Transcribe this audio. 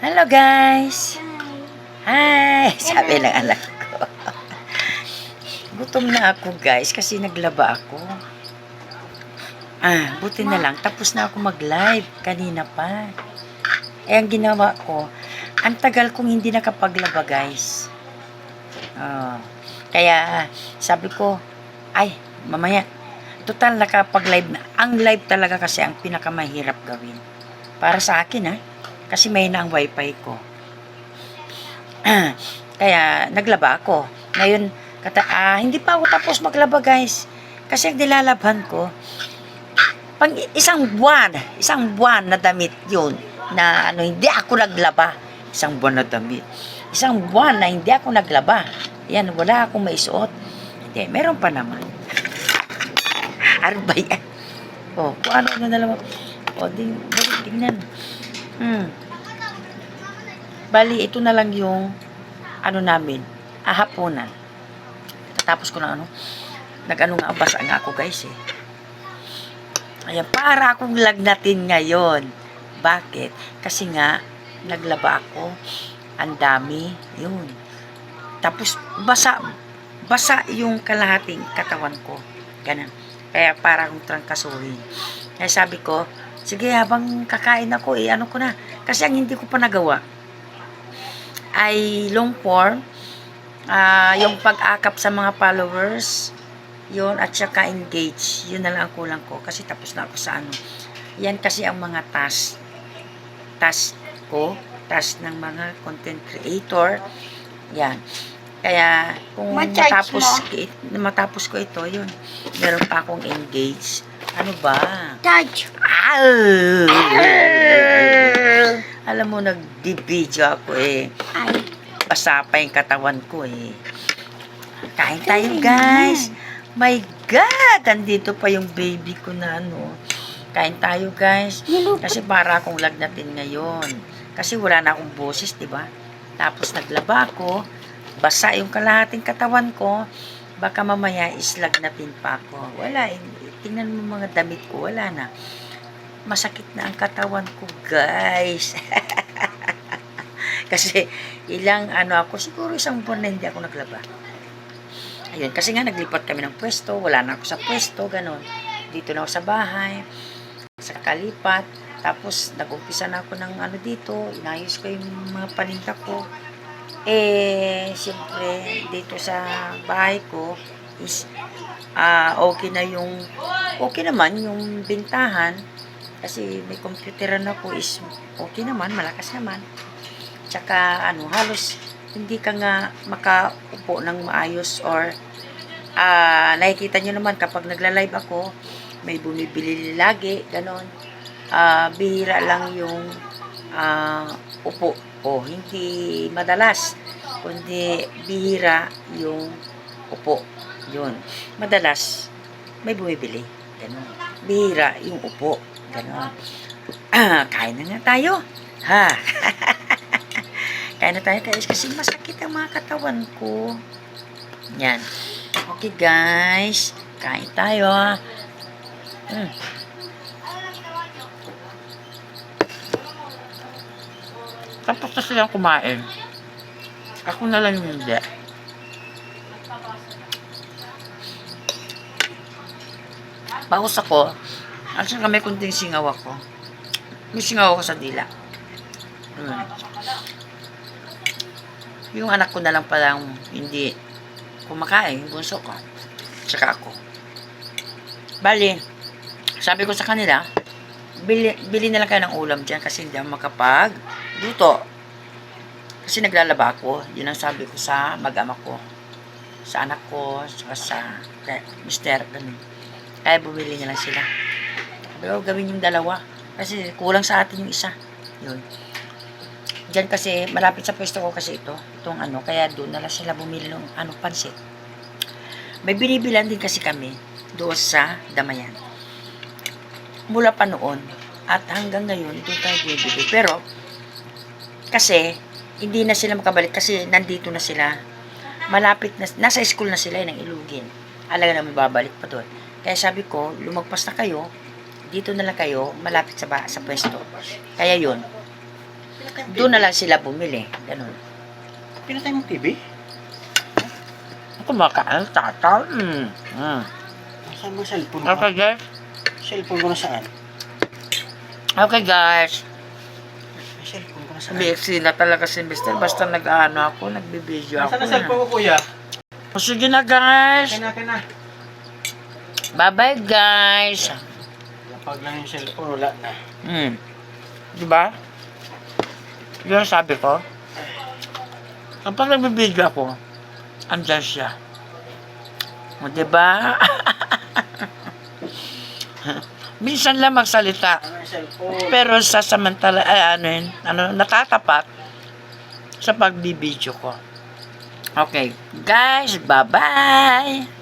Hello guys! Hi! Sabi ng anak ko. Gutom na ako guys kasi naglaba ako. Ah, buti na lang. Tapos na ako mag-live kanina pa. Eh, ang ginawa ko, ang tagal kong hindi nakapaglaba guys. Oh, kaya sabi ko, ay, mamaya, total nakapag-live na. Ang live talaga kasi ang pinakamahirap gawin. Para sa akin ha, kasi may na ang wifi ko. Kaya naglaba ako. Ngayon, kata, ah, hindi pa ako tapos maglaba guys. Kasi ang nilalabhan ko, pang isang buwan, isang buwan na damit yun, na ano, hindi ako naglaba. Isang buwan na damit. Isang buwan na hindi ako naglaba. Yan, wala akong maisuot. Hindi, meron pa naman. Ano ba yan? O, kung ano na nalang. O, di, balik, tingnan. Hmm. Bali, ito na lang yung ano namin, ahaponan. Tapos ko na ano, nag-ano nga, basa nga ako guys eh. Ayan, para akong lagnatin ngayon. Bakit? Kasi nga, naglaba ako. Ang dami. Yun. Tapos, basa, basa yung kalahating katawan ko. Ganun. Kaya para akong trangkasuhin. Kaya sabi ko, sige habang kakain ako, eh, ano ko na. Kasi ang hindi ko pa nagawa, ay long form, ah, yung pag-akap sa mga followers, yun, at saka engage. Yun na lang ang kulang ko kasi tapos na ako sa ano. Yan kasi ang mga task, task ko, task ng mga content creator. Yan. Kaya, kung matapos, matapos ko ito, yun, meron pa akong engage. Ano ba? Touch. Alam mo, nag-video ako eh. Ay, Basa pa yung katawan ko eh. Kain tayo guys. My God! Andito pa yung baby ko na ano. Kain tayo guys. Kasi para akong lagnatin ngayon. Kasi wala na akong boses, di ba? Tapos naglaba ako. Basa yung kalahating katawan ko. Baka mamaya islagnatin pa ako. Wala. Tingnan mo mga damit ko. Wala na. Masakit na ang katawan ko, guys. kasi ilang ano ako, siguro isang buwan na hindi ako naglaba. Ayun, kasi nga naglipat kami ng pwesto, wala na ako sa pwesto, ganun. Dito na ako sa bahay, sa kalipat, tapos nag-umpisa na ako ng ano dito, inayos ko yung mga paninda ko. Eh, siyempre, dito sa bahay ko, is, ah okay na yung, okay naman yung bintahan, kasi may computeran ako is okay naman, malakas naman. Tsaka ano, halos hindi ka nga makaupo ng maayos or ah nakikita nyo naman kapag nagla-live ako, may bumibili lagi, ganon. Ah, bihira lang yung ah, upo o hindi madalas, kundi bihira yung upo. Yun. Madalas, may bumibili. Ganon. Bihira yung upo. Ganon. Ah, kain na nga tayo. Ha? kain na tayo guys kasi masakit ang mga katawan ko. Yan. Okay guys. Kain tayo. ah. Tapos na silang kumain. Ako na lang hindi. Bawas ako. At saka may kunting singaw ako. May singaw ako sa dila. Hmm. Yung anak ko na lang palang hindi kumakain, bunso ko. Tsaka ako. Bali, sabi ko sa kanila, bili, bili na lang kayo ng ulam dyan kasi hindi ako makapag luto. Kasi naglalaba ako. Yun ang sabi ko sa mag-ama ko. Sa anak ko, saka sa kay mister, ganun. Kaya bumili na lang sila. Pero gawin yung dalawa. Kasi kulang sa atin yung isa. Yun. Diyan kasi, malapit sa pwesto ko kasi ito. Itong ano, kaya doon na lang sila bumili ng ano, pansit. May binibilan din kasi kami doon sa Damayan. Mula pa noon. At hanggang ngayon, doon tayo bibili. Pero, kasi, hindi na sila makabalik kasi nandito na sila. Malapit na, nasa school na sila ng Ilugin. Alaga naman babalik pa doon. Kaya sabi ko, lumagpas na kayo, dito na lang kayo, malapit sa, ba- sa pwesto. Kaya yun, mo Doon na lang sila bumili. Ganun. Pinatay mo TV? Ako makain, tata. Mm. Mm. Nasaan mo cellphone ko? Okay, guys. Cellphone ko na saan? Okay, guys. Cellphone ko na talaga si Mr. Basta nag-ano ako, nagbibideo ako. Nasaan na cellphone ko, kuya? O, sige na, guys. Kaya na, kaya na. Bye-bye, guys. Lapag lang yung cellphone, wala na. Hmm. Diba? Yun ang sabi ko. Kapag nagbibideo ako, andyan siya. O, diba? Minsan lang magsalita. Pero sa samantala, ay, ano yun, ano, natatapat sa pagbibideo ko. Okay, guys, bye-bye!